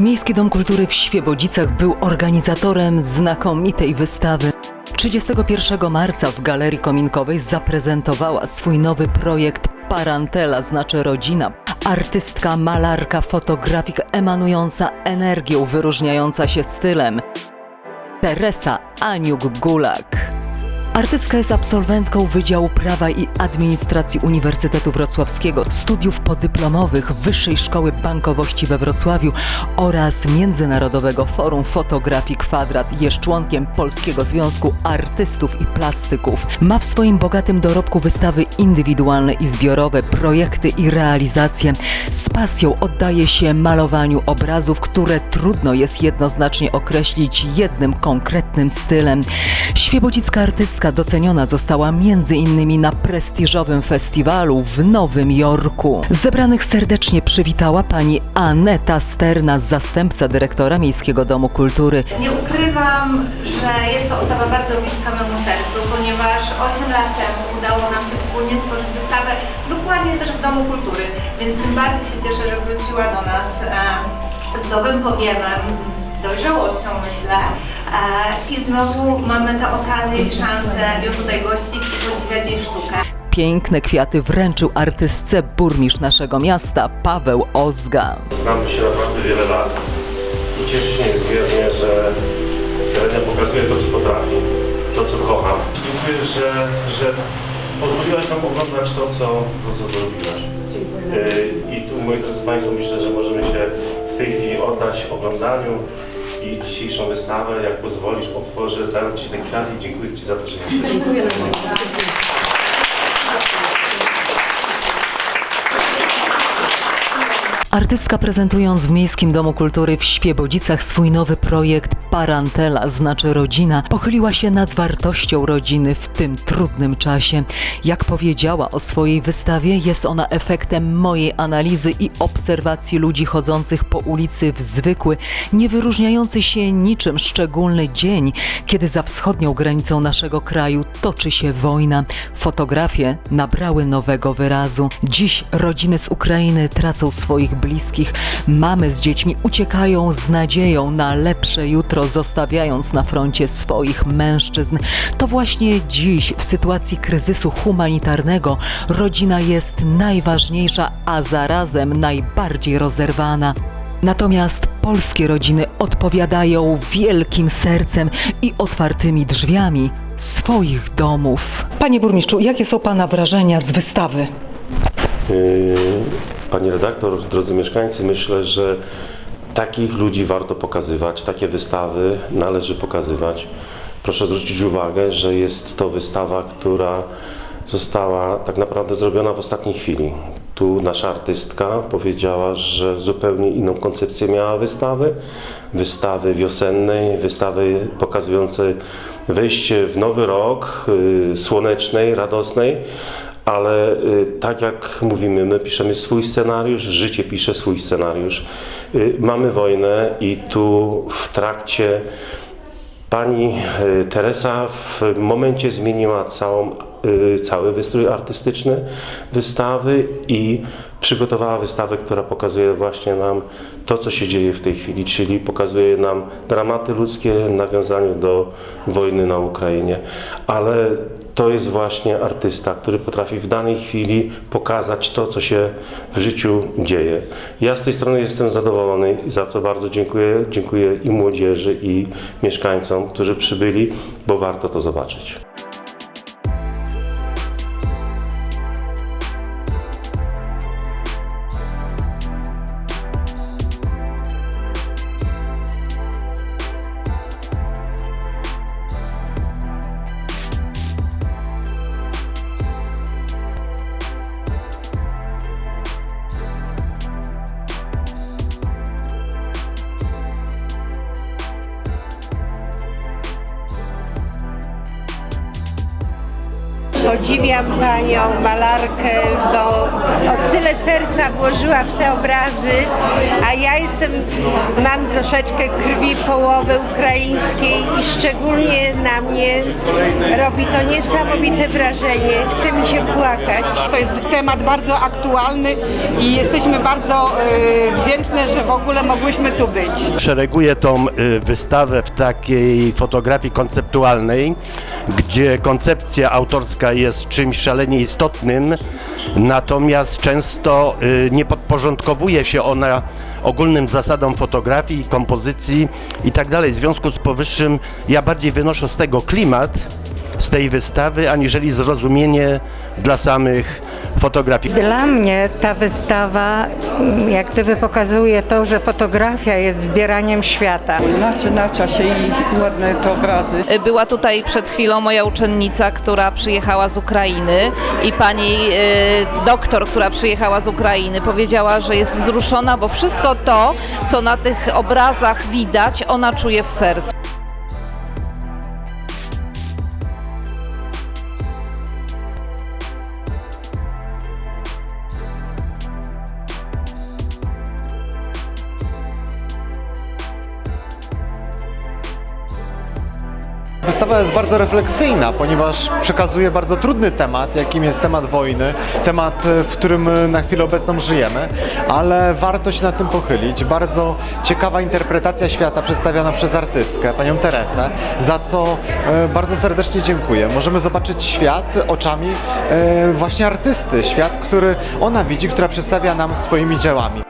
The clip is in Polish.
Miejski Dom Kultury w Świebodzicach był organizatorem znakomitej wystawy. 31 marca w Galerii Kominkowej zaprezentowała swój nowy projekt Parantela znaczy rodzina. Artystka, malarka, fotografik emanująca energią, wyróżniająca się stylem. Teresa Aniuk-Gulak. Artystka jest absolwentką Wydziału Prawa i Administracji Uniwersytetu Wrocławskiego, studiów podyplomowych Wyższej Szkoły Bankowości we Wrocławiu oraz Międzynarodowego Forum Fotografii Kwadrat. Jest członkiem Polskiego Związku Artystów i Plastyków. Ma w swoim bogatym dorobku wystawy indywidualne i zbiorowe, projekty i realizacje. Z pasją oddaje się malowaniu obrazów, które trudno jest jednoznacznie określić jednym konkretnym stylem. Świebodzicka artystka doceniona została innymi na prestiżowym festiwalu w Nowym Jorku. Zebranych serdecznie przywitała pani Aneta Sterna, zastępca dyrektora Miejskiego Domu Kultury. Nie ukrywam, że jest to osoba bardzo bliska memu sercu, ponieważ 8 lat temu udało nam się wspólnie stworzyć wystawę dokładnie też w Domu Kultury, więc tym bardziej się cieszę, że wróciła do nas z nowym powiewem, z dojrzałością myślę. E, I znowu mamy tę okazję i szansę ją tutaj gościć i podziwiać jej sztukę. Piękne kwiaty wręczył artystce burmistrz naszego miasta Paweł Ozga. Znamy się naprawdę wiele lat i cieszę się niezmiernie, że Helena pokazuje to, co potrafi, to, co kocha. Dziękuję, że, że pozwoliłaś nam oglądać to, co, to, co zrobiłaś. Yy, I tu, moi drodzy Państwo, myślę, że możemy się w tej chwili oddać oglądaniu i dzisiejszą wystawę, jak pozwolisz, otworzę, dam Ci kwiat i dziękuję Ci za to, że jesteś. Artystka prezentując w Miejskim Domu Kultury w Świebodzicach swój nowy projekt Parantela, znaczy rodzina, pochyliła się nad wartością rodziny w tym trudnym czasie. Jak powiedziała o swojej wystawie, jest ona efektem mojej analizy i obserwacji ludzi chodzących po ulicy w zwykły, nie wyróżniający się niczym szczególny dzień, kiedy za wschodnią granicą naszego kraju toczy się wojna. Fotografie nabrały nowego wyrazu. Dziś rodziny z Ukrainy tracą swoich mamy z dziećmi uciekają z nadzieją na lepsze jutro, zostawiając na froncie swoich mężczyzn. To właśnie dziś, w sytuacji kryzysu humanitarnego, rodzina jest najważniejsza, a zarazem najbardziej rozerwana. Natomiast polskie rodziny odpowiadają wielkim sercem i otwartymi drzwiami swoich domów. Panie burmistrzu, jakie są Pana wrażenia z wystawy? Yy, Pani redaktor, drodzy mieszkańcy, myślę, że takich ludzi warto pokazywać, takie wystawy należy pokazywać. Proszę zwrócić uwagę, że jest to wystawa, która została tak naprawdę zrobiona w ostatniej chwili. Tu nasza artystka powiedziała, że zupełnie inną koncepcję miała wystawy, wystawy wiosennej, wystawy pokazującej wejście w nowy rok, yy, słonecznej, radosnej, ale y, tak jak mówimy, my piszemy swój scenariusz, życie pisze swój scenariusz. Y, Mamy wojnę i tu w trakcie pani y, Teresa w momencie zmieniła całą, cały wystrój artystyczny wystawy i przygotowała wystawę, która pokazuje właśnie nam to, co się dzieje w tej chwili, czyli pokazuje nam dramaty ludzkie w nawiązaniu do wojny na Ukrainie. Ale to jest właśnie artysta, który potrafi w danej chwili pokazać to, co się w życiu dzieje. Ja z tej strony jestem zadowolony, za co bardzo dziękuję. Dziękuję i młodzieży, i mieszkańcom, którzy przybyli, bo warto to zobaczyć. Podziwiam panią malarkę, bo o tyle serca włożyła w te obrazy, a ja jestem, mam troszeczkę krwi połowy ukraińskiej i szczególnie na mnie robi to niesamowite wrażenie. Chce mi się płakać. To jest temat bardzo aktualny i jesteśmy bardzo e, wdzięczne, że w ogóle mogłyśmy tu być. Szereguję tą y, wystawę w takiej fotografii konceptualnej, gdzie koncepcja autorska jest czymś szalenie istotnym, natomiast często y, nie podporządkowuje się ona ogólnym zasadom fotografii, kompozycji i tak dalej. W związku z powyższym ja bardziej wynoszę z tego klimat, z tej wystawy, aniżeli zrozumienie dla samych fotografii. Dla mnie ta wystawa mm, jak gdyby pokazuje to, że fotografia jest zbieraniem świata. Nacina się i ładne te obrazy. Była tutaj przed chwilą moja uczennica, która przyjechała z Ukrainy i pani e, doktor, która przyjechała z Ukrainy powiedziała, że jest wzruszona, bo wszystko to, co na tych obrazach widać, ona czuje w sercu. Wystawa jest bardzo refleksyjna, ponieważ przekazuje bardzo trudny temat, jakim jest temat wojny, temat, e, w którym e, na chwilę obecną żyjemy, ale warto się nad tym pochylić. Bardzo ciekawa interpretacja świata przedstawiona przez artystkę, panią Teresę, za co e, bardzo serdecznie dziękuję. Możemy zobaczyć świat oczami właśnie artysty, świat, który ona widzi, która przedstawia nam swoimi dziełami.